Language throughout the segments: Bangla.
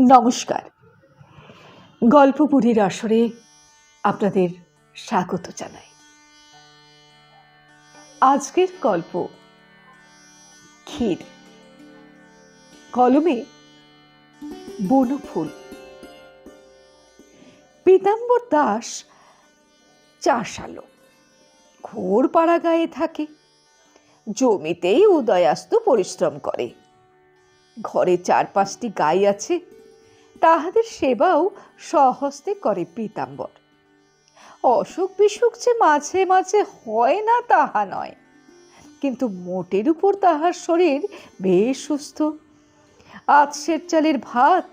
নমস্কার। গল্পপুরীর আসরে আপনাদের স্বাগত জানাই। আজকের গল্প ক্ষীর। কলমে বনফুল পীতাম্বর দাস চাষালো ঘোর পাড়া গায়ে থাকে। জমিতেই উদয়াস্ত পরিশ্রম করে। ঘরে চার পাঁচটি গাই আছে। তাহাদের সেবাও সহস্তে করে পীতাম্বর। অসুখ বিসুখ যে মাঝে মাঝে হয় না তাহা নয়, কিন্তু মোটের উপর তাহার শরীর বেশ সুস্থ। আতসের চালের ভাত,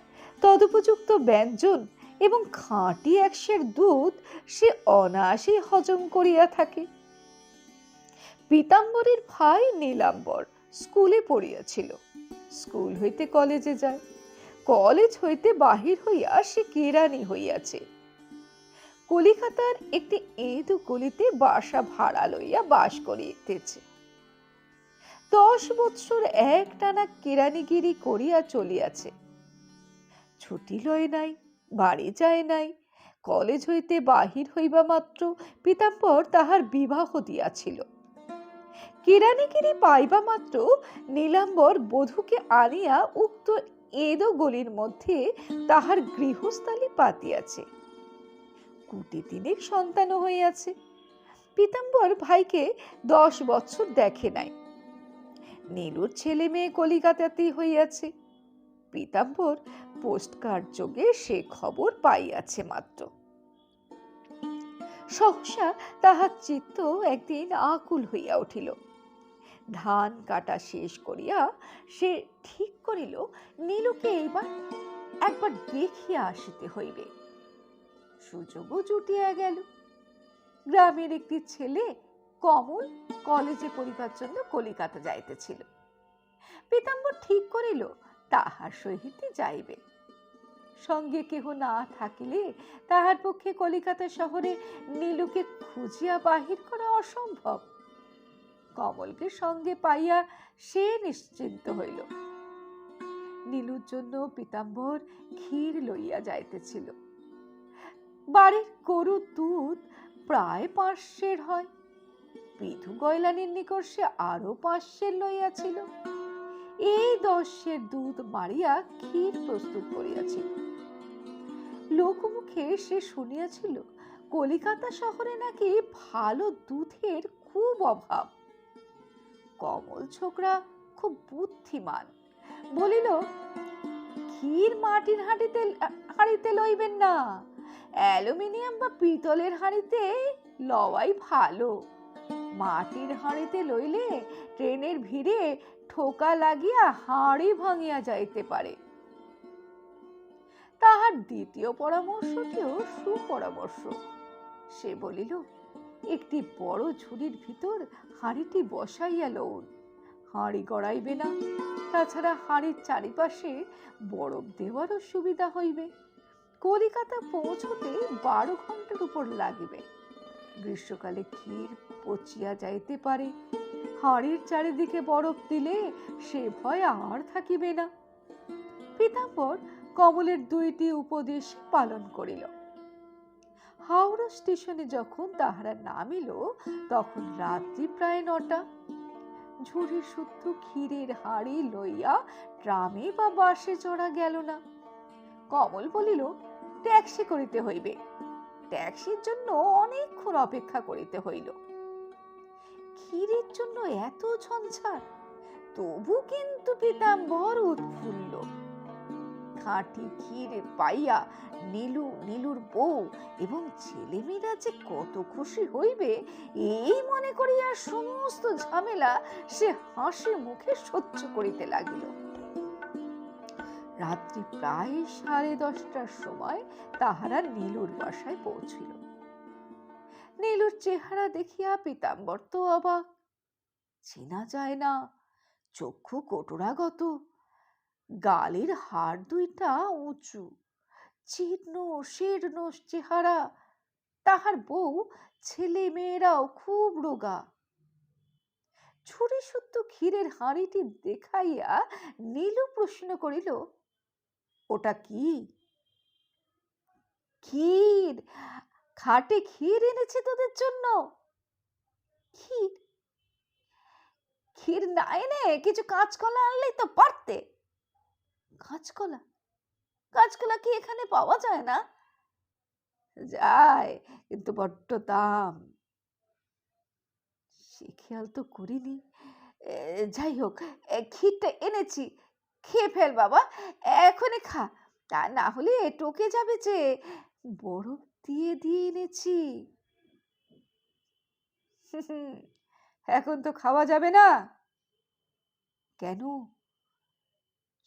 তদুপযুক্ত ব্যঞ্জন এবং খাঁটি একশের দুধ সে অনায়াসেই হজম করিয়া থাকে। পীতাম্বরের ভাই নীলাম্বর স্কুলে পড়িয়াছিল। স্কুল হইতে কলেজে যায়। কলেজ হইতে বাহির হইয়া সে কেরানি হইয়াছে। কলিকাতার একটি এঁদু গলিতে বাসা ভাড়া লইয়া বাস করিতেছে। দশ বৎসর এক টানা কেরানিগিরি করিয়া চলিয়াছে। ছুটি লয় নাই, বাড়ি যায় নাই, কলেজ হইতে বাহির হইবা মাত্র পীতাম্বর তাহার বিবাহ দিয়াছিল। কেরানিগিরি পাইবা মাত্র নীলাম্বর বধূকে আনিয়া উক্ত এদো গলির মধ্যে তাহার গৃহস্থালী পাতিয়াছে কুটি তিনেক সন্তানও হইয়াছে। পীতাম্বর ভাইকে দশ বছর দেখে নাই। নীলুর ছেলে মেয়ে কলিকাতাতেই হইয়াছে। পীতাম্বর পোস্টকার্ড যোগে সে খবর পাইয়াছে মাত্র। সহসা তাহার চিত্ত একদিন আকুল হইয়া উঠিল। ধান কাটা শেষ করিয়া সে ঠিক করিল, নীলুকে এইবার একবার দেখিয়া আসিতে হইবে। সুযোগও জুটিয়া গেল। গ্রামের একটি ছেলে কমল কলেজে পড়িবার জন্য কলিকাতা যাইতেছিল। পীতাম্বর ঠিক করিল, তাহার সহিতে যাইবে। সঙ্গে কেহ না থাকিলে তাহার পক্ষে কলিকাতা শহরে নীলুকে খুঁজিয়া বাহির করা অসম্ভব। কমলকে সঙ্গে পাইয়া সে নিশ্চিন্ত হইল। নীলুর জন্য পীতাম্বর ক্ষীর লইয়া যাইতেছিল। বাড়ির গরুর দুধ প্রায় পাঁচশের হয়। বিধু গয়লানির নিকট সে আরও পাঁচশের লইয়াছিল। এই দশের দুধ মারিয়া ক্ষীর প্রস্তুত করিয়াছিল। লোকমুখে সে শুনিয়াছিল, কলিকাতা শহরে নাকি ভালো দুধের খুব অভাব। কমল ছোকরা খুব বুদ্ধিমান। বলিল, ক্ষীর মাটির হাঁড়িতে হাঁড়িতে লইবেন না। অ্যালুমিনিয়াম বা পিতলের হাঁড়িতে লওয়াই ভালো। মাটির হাঁড়িতে লইলে ট্রেনের ভিড়ে ঠোকা লাগিয়া হাঁড়ি ভাঙিয়া যাইতে পারে। তাহার দ্বিতীয় পরামর্শটিও সুপরামর্শ। সে বলিল একটি বড় ঝুড়ির ভিতর হাঁড়িটি বসাইয়া লউন। হাঁড়ি গড়াইবে না, তাছাড়া হাঁড়ির চারিপাশে বরফ দেওয়ারও সুবিধা হইবে। কলিকাতা পৌঁছতে বারো ঘণ্টার উপর লাগিবে। গ্রীষ্মকালে ক্ষীর পচিয়া যাইতে পারে। হাড়ির চারিদিকে বরফ দিলে সে ভয় আর থাকিবে না। পীতাম্বর কমলের দুইটি উপদেশ পালন করিল। হাওড়া স্টেশনে যখন তাহারা নামিল, তখন রাত্রি প্রায় নটা। ঝুড়ি শুদ্ধ ক্ষীরের হাড়ি লইয়া ট্রামে বা বাসে চড়া গেল না। কমল বলিল, ট্যাক্সি করিতে হইবে। ট্যাক্সির জন্য অনেকক্ষণ অপেক্ষা করিতে হইল। ক্ষীরের জন্য এত ঝঞ্ঝাট, তবু কিন্তু পীতাম্বর উৎফুল্ল। খাঁটি ক্ষীর পাইয়া নীলু, নীলুর বউ এবং ছেলেমেয়েরা যে কত খুশি হইবে, এই মনে করিয়া সমস্ত ঝামেলা সে হাসি মুখে সহ্য করিতে লাগিল। রাত্রি প্রায় সাড়ে দশটার সময় তাহারা নীলুর বাসায় পৌঁছিল। নীলুর চেহারা দেখিয়া পীতাম্বর তো অবাক। চেনা যায় না, চক্ষু কোটরাগত। গালের হাড় দুইটা উঁচু জীর্ণ শীর্ণ চেহারা। তাহার বউ ছেলে মেয়েরাও খুব রোগা। ছুরি শুদ্ধ ক্ষীরের হাঁড়িটি দেখাইয়া নীলু প্রশ্ন করিল, ওটা কি? ক্ষীর! খাটে ক্ষীর এনেছে তোদের জন্য? ক্ষীর? ক্ষীর না এনে কিছু কাঁচকলা আনলেই তো পারতে। কাঁচকলা কাঁচকলা কি এখানে পাওয়া যায় না? যায়, কিন্তু বড্ড দাম। সে খেয়াল তো করিনি। যাই হোক ক্ষীরটা এনেছি। খেয়ে ফেল বাবা, এখনই খা। তা না হলে টকে যাবে যে। বরফ দিয়ে দিয়ে এনেছি। এখন তো খাওয়া যাবে না। কেন?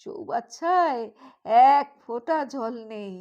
চৌবাচ্চায় এক ফোঁটা জল নেই।